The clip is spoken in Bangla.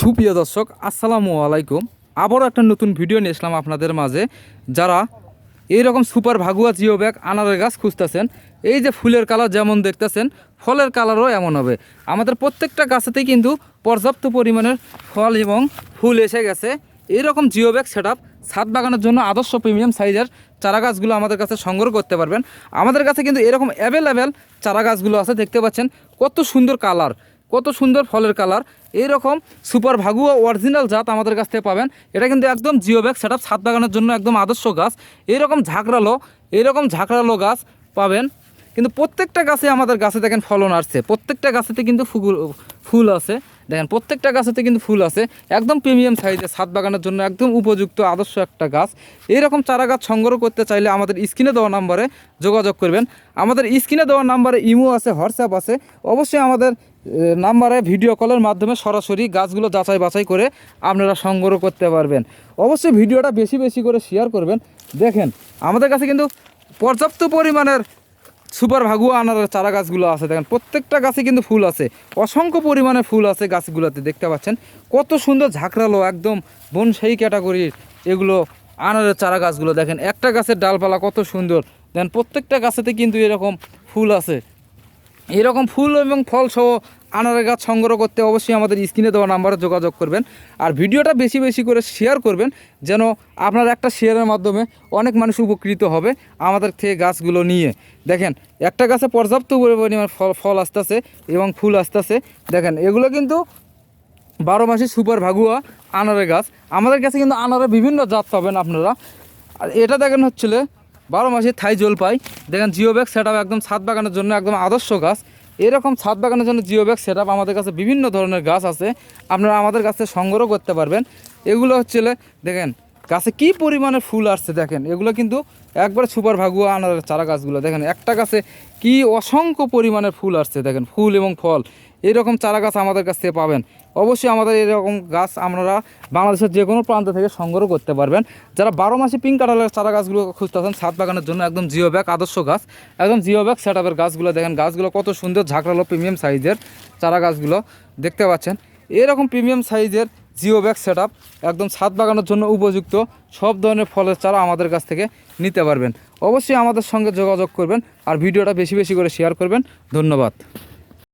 সুপ্রিয় দর্শক, আসসালামু আলাইকুম। আবারও একটা নতুন ভিডিও নিয়ে এসলাম আপনাদের মাঝে। যারা এইরকম সুপার ভাগুয়া জিও ব্যাগ, আনারের গাছ খুঁজতেছেন, এই যে ফুলের কালার যেমন দেখতেছেন, ফলের কালারও এমন হবে। আমাদের প্রত্যেকটা গাছেতেই কিন্তু পর্যাপ্ত পরিমাণের ফল এবং ফুল এসে গেছে। এইরকম জিও ব্যাগ সেট ছাদ বাগানের জন্য আদর্শ প্রিমিয়াম সাইজের চারা গাছগুলো আমাদের কাছে সংগ্রহ করতে পারবেন। আমাদের কাছে কিন্তু এরকম অ্যাভেলেবেল চারা গাছগুলো আছে, দেখতে পাচ্ছেন। কত সুন্দর কালার। কত সুন্দর ফলের কালার। এই রকম সুপার ভাগুয়া অরিজিনাল জাত আমাদের কাছ থেকে পাবেন। এটা কিন্তু একদম জিও ব্যাগ ছাদ বাগানের জন্য একদম আদর্শ গাছ। এইরকম ঝাঁকড়ালো এইরকম ঝাঁকড়ালো গাছ পাবেন। কিন্তু প্রত্যেকটা গাছে আমাদের গাছে দেখেন ফলন আসছে। প্রত্যেকটা গাছেতে কিন্তু ফুল ফুল আছে। দেখেন, প্রত্যেকটা গাছেতে কিন্তু ফুল আছে। একদম প্রিমিয়াম সাইজে ছাদ বাগানের জন্য একদম উপযুক্ত আদর্শ একটা গাছ। এইরকম চারা গাছ সংগ্রহ করতে চাইলে আমাদের স্ক্রিনে দেওয়া নাম্বারে যোগাযোগ করবেন। আমাদের স্ক্রিনে দেওয়া নাম্বারে ইমো আছে, হোয়াটসঅ্যাপ আছে। অবশ্যই আমাদের নাম্বারে ভিডিও কলের মাধ্যমে সরাসরি গাছগুলো যাচাই বাছাই করে আপনারা সংগ্রহ করতে পারবেন। অবশ্যই ভিডিওটা বেশি বেশি করে শেয়ার করবেন। দেখেন, আমাদের কাছে কিন্তু পর্যাপ্ত পরিমাণের সুপার ভাগুয়া আনার চারা গাছগুলো আছে। দেখেন, প্রত্যেকটা গাছে কিন্তু ফুল আছে। অসংখ্য পরিমাণে ফুল আছে গাছগুলোতে, দেখতে পাচ্ছেন? কত সুন্দর ঝাঁকড়ালো, একদম বন সেই ক্যাটাগরির এগুলো আনারের চারা গাছগুলো। দেখেন, একটা গাছের ডালপালা কত সুন্দর। দেখেন, প্রত্যেকটা গাছেতে কিন্তু এরকম ফুল আছে। এরকম ফুল এবং ফল সহ আনারের গাছ সংগ্রহ করতে অবশ্যই আমাদের স্ক্রিনে দেওয়া নাম্বারে যোগাযোগ করবেন। আর ভিডিওটা বেশি বেশি করে শেয়ার করবেন, যেন আপনার একটা শেয়ারের মাধ্যমে অনেক মানুষ উপকৃত হবে আমাদের থেকে গাছগুলো নিয়ে। দেখেন, একটা গাছে পর্যাপ্ত পরিমাণ ফল ফল আসতেছে এবং ফুল আসতেছে। দেখেন, এগুলো কিন্তু বারো মাসে সুপার ভাগুয়া আনারের গাছ। আমাদের কাছে কিন্তু আনারের বিভিন্ন জাত পাবেন আপনারা। আর এটা দেখেন হচ্ছিল বারো মাসে থাই জল পাই। দেখেন জিও ব্যাগ সেট একদম ছাদ বাগানের জন্য একদম আদর্শ গাছ। এরকম ছাদ বাগানের জন্য জিও ব্যাগ সেট আমাদের কাছে বিভিন্ন ধরনের গাছ আছে। আপনারা আমাদের কাছে সংগ্রহ করতে পারবেন। এগুলো হচ্ছিল দেখেন, গাছে কি পরিমাণে ফুল আসছে দেখেন। এগুলো কিন্তু একবার সুপার ভাগুয়া আনারের চারা গাছগুলো। দেখেন, একটা গাছে কি অসংখ্য পরিমাণের ফুল আসছে দেখেন, ফুল এবং ফল। এরকম চারা গাছ আমাদের কাছ থেকে পাবেন। অবশ্যই আমাদের এরকম গাছ আপনারা বাংলাদেশের যে কোনো প্রান্ত থেকে সংগ্রহ করতে পারবেন। যারা বারো মাসে পিঙ্ক কাটালের চারা গাছগুলো খুঁজতে খুঁজতেছেন ছাদ বাগানের জন্য একদম জিও ব্যাগ, আদর্শ গাছ। একদম জিও ব্যাগ সেট গাছগুলো দেখেন, গাছগুলো কত সুন্দর ঝাঁকড়ালো প্রিমিয়াম সাইজের চারা গাছগুলো দেখতে পাচ্ছেন। এরকম প্রিমিয়াম সাইজের জিও ব্যাগ সেট একদম ছাদ বাগানোর জন্য উপযুক্ত সব ধরনের ফলের চারা আমাদের কাছ থেকে নিতে পারবেন। অবশ্যই আমাদের সঙ্গে যোগাযোগ করবেন আর ভিডিওটা বেশি বেশি করে শেয়ার করবেন। ধন্যবাদ।